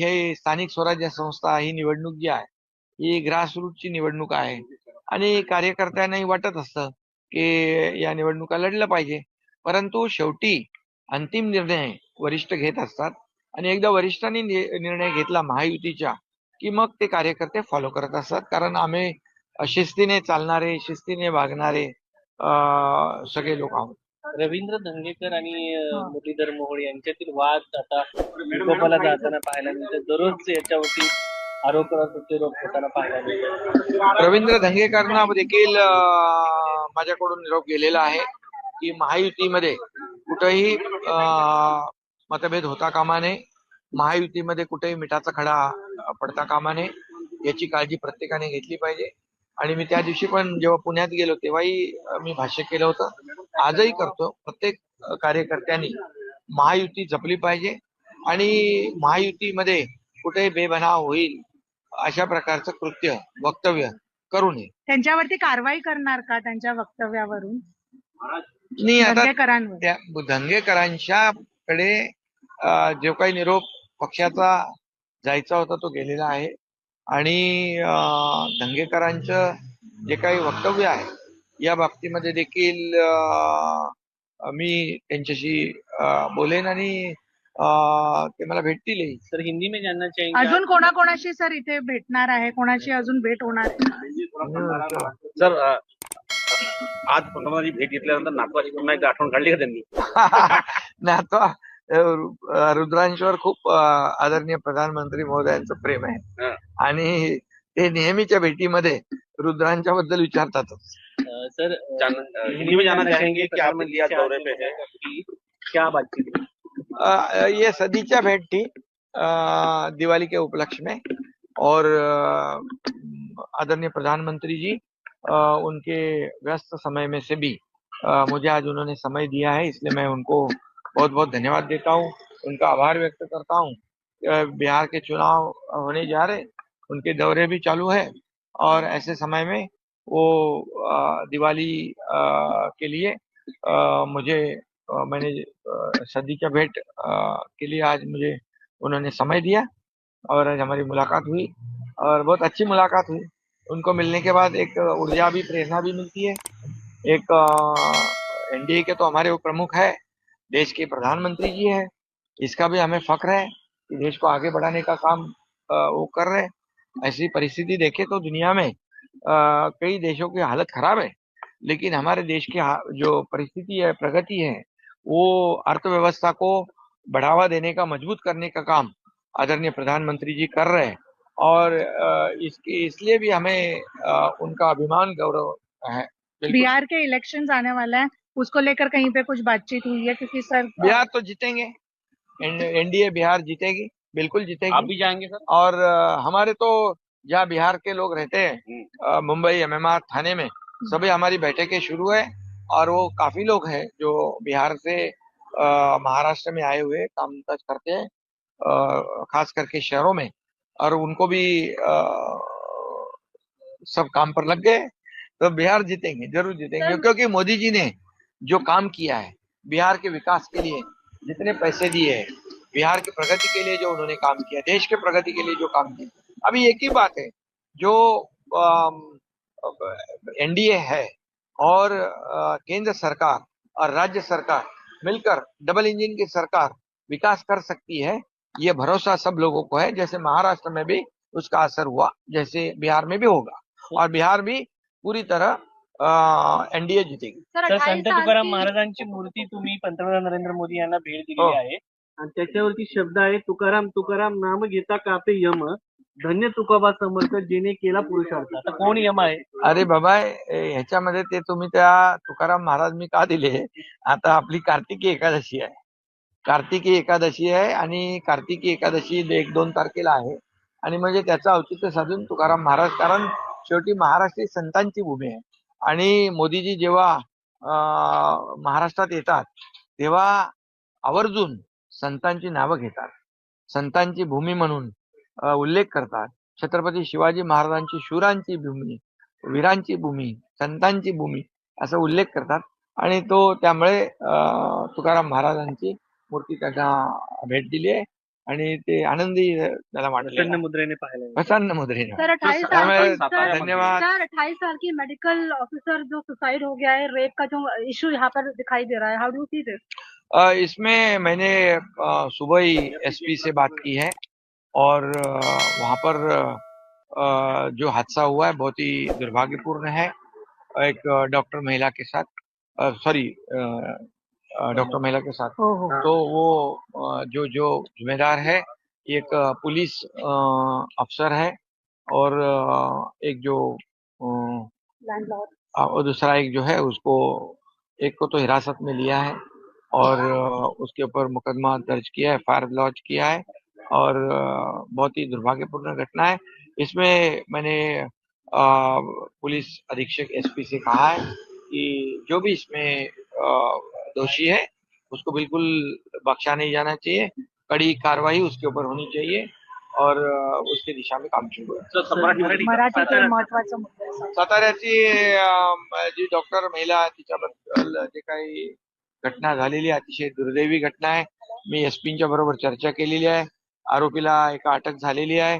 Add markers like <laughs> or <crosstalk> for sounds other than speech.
हे स्थानिक स्वराज्य संस्था ही निवडणूक जी आहे ही ग्रासरूटची निवडणूक आहे. आणि कार्यकर्त्यांनाही वाटत असतं की या निवडणुका लढलं पाहिजे. परंतु शेवटी अंतिम निर्णय वरिष्ठ घेत असतात. आणि एकदा वरिष्ठांनी निर्णय घेतला महायुतीच्या की मग ते कार्यकर्ते फॉलो करत असतात. कारण आम्ही शिस्तीने चालणारे शिस्तीने वागणारे सगळे लोक आहोत. रवींद्र धंगेकर आणि अं, मुरलीधर मोहोळ यांच्यातील वाद आता विकोपाला जाताना पाहायला मिळतो. दररोज याच्यावरती आरोप प्रत्यारोप होताना पाहायला मिळतो. रवींद्र धंगेकरांना देखील अं, माझ्याकडून निरोप गेलेला आहे की महायुतीमध्ये कुठेही अं, मतभेद होता कामा नये. महायुतीमध्ये कुठेही मिठाचा खडा अं, पडता कामा नये. याची काळजी प्रत्येकाने घेतली पाहिजे. आणि मी त्या दिवशी पण जेव्हा पुण्यात गेलो तेव्हाही अं, मी भाष्य केलं होतं. आजही करतो. प्रत्येक कार्यकर्त्यांनी महायुती जपली पाहिजे आणि महायुतीमध्ये कुठेही बेबनाव होईल अशा प्रकारचं कृत्य वक्तव्य करू नये. त्यांच्यावरती कारवाई करणार का त्यांच्या वक्तव्यावरून? नाही आता धंगेकरांच्याकडे अं, जो काही निरोप पक्षाचा जायचा होता तो गेलेला आहे. आणि धंगेकरांचं जे काही वक्तव्य आहे या बाबतीमध्ये देखील मी त्यांच्याशी बोलेन आणि ते मला भेटतीलही सर हिंदी में जानना चाहेंगे? अजून कोणाकोणाशी सर इथे भेटणार आहे कोणाशी अजून भेट होणार? सर अ, आज पंतप्रधानांची भेट घेतल्यानंतर नातवाची पुन्हा एकदा आठवण काढली का त्यांनी <laughs> अं, रुद्रांशवर खूप अं, आदरणीय प्रधानमंत्री महोदयांचं प्रेम आहे हा. आणि ते नेहमीच्या भेटीमध्ये रुद्रांच्या बद्दल विचारतातच सर जान- हिंदी में जानना चाहेंगे कि आप दिल्ली दौरे पे है? क्या बातचीत? ये सदीचा भेंट थी दिवाली के उपलक्ष्य में और आदरणीय प्रधानमंत्री जी उनके व्यस्त समय में से भी मुझे आज उन्होंने समय दिया है इसलिए मैं उनको बहुत बहुत धन्यवाद देता हूँ उनका आभार व्यक्त करता हूँ। बिहार के चुनाव होने जा रहे उनके दौरे भी चालू है और ऐसे समय में वो दिवाली के लिए मुझे मैंने सदी का भेंट के लिए आज मुझे, उन्होंने समय दिया और आज हमारी मुलाकात हुई और बहुत अच्छी मुलाकात हुई। उनको मिलने के बाद एक ऊर्जा भी, प्रेरणा भी मिलती है। एक एनडीए के तो हमारे वो प्रमुख है, देश के प्रधानमंत्री जी है, इसका भी हमें फक्र है कि देश को आगे बढ़ाने का काम वो कर रहे ऐसी परिस्थिति देखे तो दुनिया में कई देशों की हालत खराब है लेकिन हमारे देश की जो परिस्थिति है प्रगति है वो अर्थव्यवस्था को बढ़ावा देने का मज़बूत करने का काम आदरणीय प्रधानमंत्री जी कर रहे हैं। और इसके इसलिए भी हमें उनका अभिमान गौरव है। बिहार के इलेक्शन आने वाला है उसको लेकर कहीं पे कुछ बातचीत हुई है क्योंकि सर बिहार तो जीतेंगे एनडीए बिहार जीतेगी बिल्कुल जीतेगी। आप भी जाएँगे सर? और हमारे तो जहाँ बिहार के लोग रहते हैं अ, मुंबई एमएमआर थाने में सभी हमारी बैठकें शुरू है और वो काफ़ी लोग हैं जो बिहार से महाराष्ट्र में आए हुए काम काज करते हैं खास करके शहरों में और उनको भी अ, सब काम पर लग गए। तो बिहार जीतेंगे ज़रूर जीतेंगे क्योंकि मोदी जी ने जो काम किया है बिहार के विकास के लिए जितने पैसे दिए हैं बिहार की प्रगति के लिए जो उन्होंने काम किया देश के प्रगति के लिए जो काम किया। अभी एक ही बात है जो एनडीए है और केंद्र सरकार और राज्य सरकार मिलकर डबल इंजन की सरकार विकास कर सकती है ये भरोसा सब लोगों को है। जैसे महाराष्ट्र में भी उसका असर हुआ जैसे बिहार में भी होगा और बिहार भी पूरी तरह एनडीए जीतेगी। 28 संत तुकाराम की- महाराजांची मूर्ती तुम्ही पंतप्रधान नरेंद्र मोदी यांना भेट हो. दिली आहे. आणि त्याच्यावरती शब्द आहे तुकाराम तुकाराम नाम घेता कापे यम. धन्य तुकोबा समर्थ जेने केला पुरुषार्थ आता कोण यम आहे? अरे बाबा ह्याच्यामध्ये ते तुम्ही त्या तुकाराम महाराज मी का दिले? आता आपली कार्तिकी एकादशी आहे. कार्तिकी एकादशी आहे आणि कार्तिकी एकादशी एक दोन तारखेला आहे. आणि म्हणजे त्याचं औचित्य साधून तुकाराम महाराज कारण शेवटी महाराष्ट्र ही संतांची भूमी आहे. आणि मोदीजी जेव्हा अं, महाराष्ट्रात येतात तेव्हा आवर्जून संतांची नावं घेतात. संतांची भूमी म्हणून उल्लेख करतात. छत्रपती शिवाजी महाराजांची शूरांची भूमी वीरांची भूमी संतांची भूमी असा उल्लेख करतात. आणि तो त्यामुळे तुकाराम महाराजांची मूर्ती त्यांना भेट दिली आहे. आणि ते आनंदी त्याला प्रसन्न मुद्रेने मिळतं. प्रसन्न मुद्रेने. सर अट्ठाईस साल त्यामुळे की सर धन्यवाद. सर अट्ठाईस साल की मेडिकल ऑफिसर जो सुसाइड हो गया है रेप का जो इशू यहाँ पर दिखाई दे रहा है. हाउ डू सी दिस इसमें मैंने सुबह ही एसपी से बात की है. और वहाँ पर जो हादसा हुआ है बहुत ही दुर्भाग्यपूर्ण है। एक डॉक्टर महिला के साथ सॉरी डॉक्टर महिला के साथ। तो वो जो जो जिम्मेदार है एक पुलिस अफसर है और एक जो और दूसरा एक जो है उसको एक को तो हिरासत में लिया है और उसके ऊपर मुकदमा दर्ज किया है फायर लॉन्च किया है। और बहुत ही दुर्भाग्यपूर्ण घटना है। इसमें मैंने अ, पुलिस अधीक्षक एसपी से कहा है कि जो भी इसमें दोषी है उसको बिल्कुल बख्शा नहीं जाना चाहिए। कड़ी कार्रवाई उसके ऊपर होनी चाहिए और उसके दिशा में काम सुरू आहे. साताऱ्याची जी डॉक्टर महिला तिच्याबद्दल जे काही घटना झालेली अतिशय दुर्दैवी घटना आहे. मी एसपींच्या बरोबर चर्चा केलेली आहे. आरोपीला एका अटक झालेली आहे.